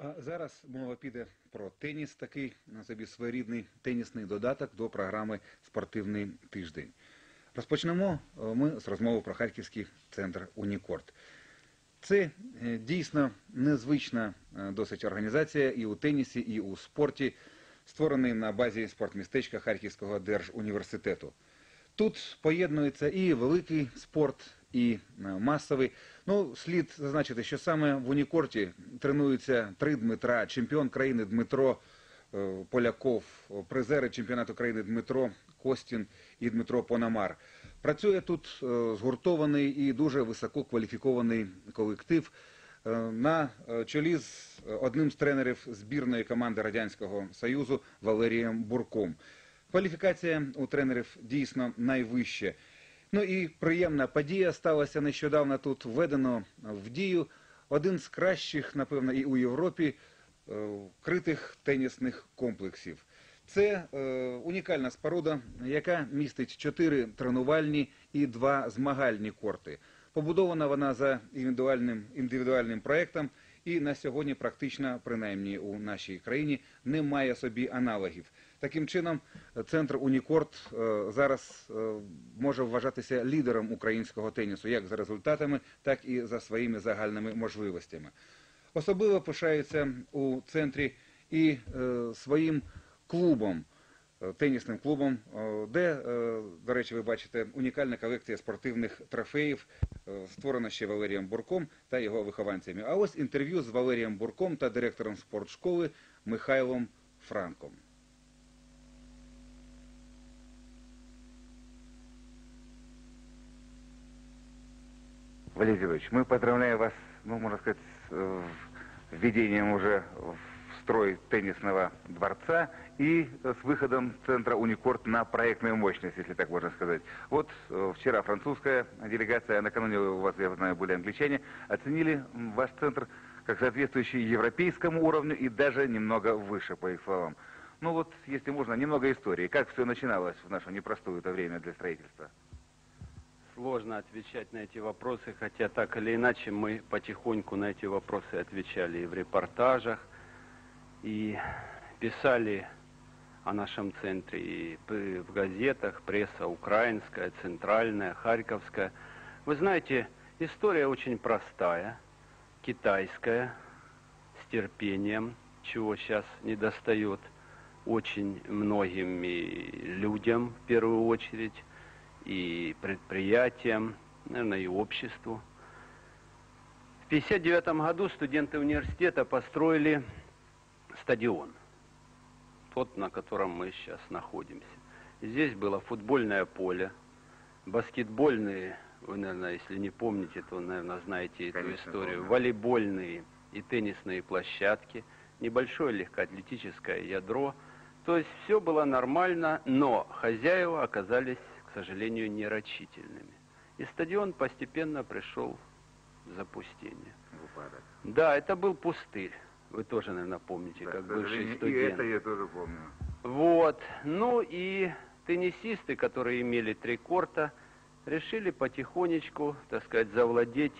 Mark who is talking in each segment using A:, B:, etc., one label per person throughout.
A: А зараз мова піде про теніс, такий на собі своєрідний тенісний додаток до програми Спортивний тиждень. Розпочнемо е, ми з розмови про Харківський центр Унікорт. Це е, дійсно незвична е, досить організація і у тенісі, і у спорті, створений на базі спортмістечка Харківського держуніверситету. Тут поєднується і великий спорт, і е, масовий. Ну, слід зазначити, що саме в Унікорті тренуються три Дмитра, чемпіон країни Дмитро е, Поляков, призери чемпіонату країни Дмитро Костін і Дмитро Пономар. Працює тут е, згуртований і дуже висококваліфікований колектив. На чолі з одним з тренерів збірної команди Радянського Союзу Валерієм Бурком. Кваліфікація у тренерів дійсно найвища. Ну і приємна подія сталася нещодавно тут введено в дію один з кращих, напевно, і у Європі е, критих тенісних комплексів. Це е, унікальна споруда, яка містить чотири тренувальні і два змагальні корти. Побудована вона за індивідуальним, індивідуальним проектом і на сьогодні практично, принаймні у нашій країні, не має собі аналогів. Таким чином, центр Унікорт е, зараз е, може вважатися лідером українського тенісу як за результатами, так і за своїми загальними можливостями. Особливо пишаються у центрі і е, своїм клубом, тенісним клубом, де, до речі, ви бачите унікальна колекція спортивних трофеїв, створена ще Валерієм Бурком та його вихованцями. А ось інтерв'ю з Валерієм Бурком та директором спортшколи Михайлом Франком.
B: Валерий Зинович, мы поздравляем вас, ну, можно сказать, с э, введением уже в строй теннисного дворца и с выходом центра Уникорт на проектную мощность, если так можно сказать. Вот э, вчера французская делегация, накануне у вас, я знаю, были англичане, оценили ваш центр как соответствующий европейскому уровню и даже немного выше, по их словам. Ну вот, если можно, немного истории. Как все начиналось в наше непростое это время для строительства?
C: Сложно отвечать на эти вопросы, хотя так или иначе мы потихоньку на эти вопросы отвечали и в репортажах, и писали о нашем центре и в газетах, пресса украинская, центральная, харьковская. Вы знаете, история очень простая, китайская, с терпением, чего сейчас не достает очень многим людям в первую очередь и предприятиям, наверное, и обществу. В 1959 году студенты университета построили стадион, тот, на котором мы сейчас находимся. Здесь было футбольное поле, баскетбольные, вы, наверное, если не помните, то, наверное, знаете эту
B: Конечно,
C: историю,
B: помню.
C: волейбольные и теннисные площадки, небольшое легкоатлетическое ядро. То есть все было нормально, но хозяева оказались, к сожалению, нерачительными. И стадион постепенно пришел в запустение.
B: Выпадок.
C: Да, это был пустырь. Вы тоже, наверное, помните,
B: Да,
C: как бывший студент.
B: И это я тоже помню.
C: Вот. Ну и теннисисты, которые имели три корта, решили потихонечку, так сказать, завладеть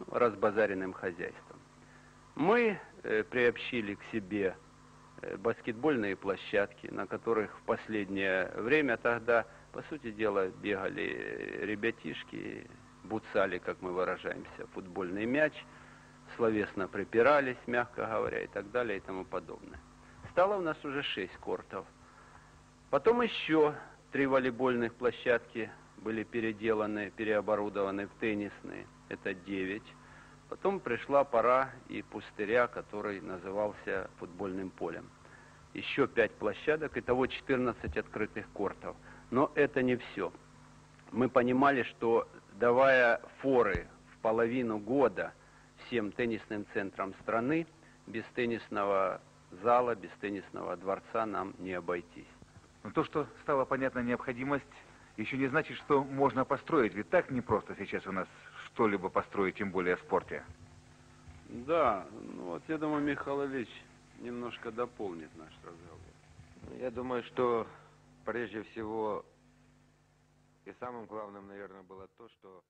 C: ну, разбазаренным хозяйством. Мы э, приобщили к себе э, баскетбольные площадки, на которых в последнее время тогда, по сути дела, бегали ребятишки, буцали, как мы выражаемся, футбольный мяч, словесно припирались, мягко говоря, и так далее, и тому подобное. Стало у нас уже шесть кортов. Потом еще три волейбольных площадки были переделаны, переоборудованы в теннисные. Это девять. Потом пришла пора и пустыря, который назывался футбольным полем. Еще пять площадок, итого 14 открытых кортов. Но это не все. Мы понимали, что давая форы в половину года всем теннисным центрам страны, без теннисного зала, без теннисного дворца нам не обойтись.
B: Но то, что стала понятна необходимость, еще не значит, что можно построить. Ведь так непросто сейчас у нас что-либо построить, тем более в спорте.
C: Да, ну вот я думаю, Михаил Ильич немножко дополнит наш разговор.
D: Я думаю, что прежде всего и самым главным, наверное, было то, что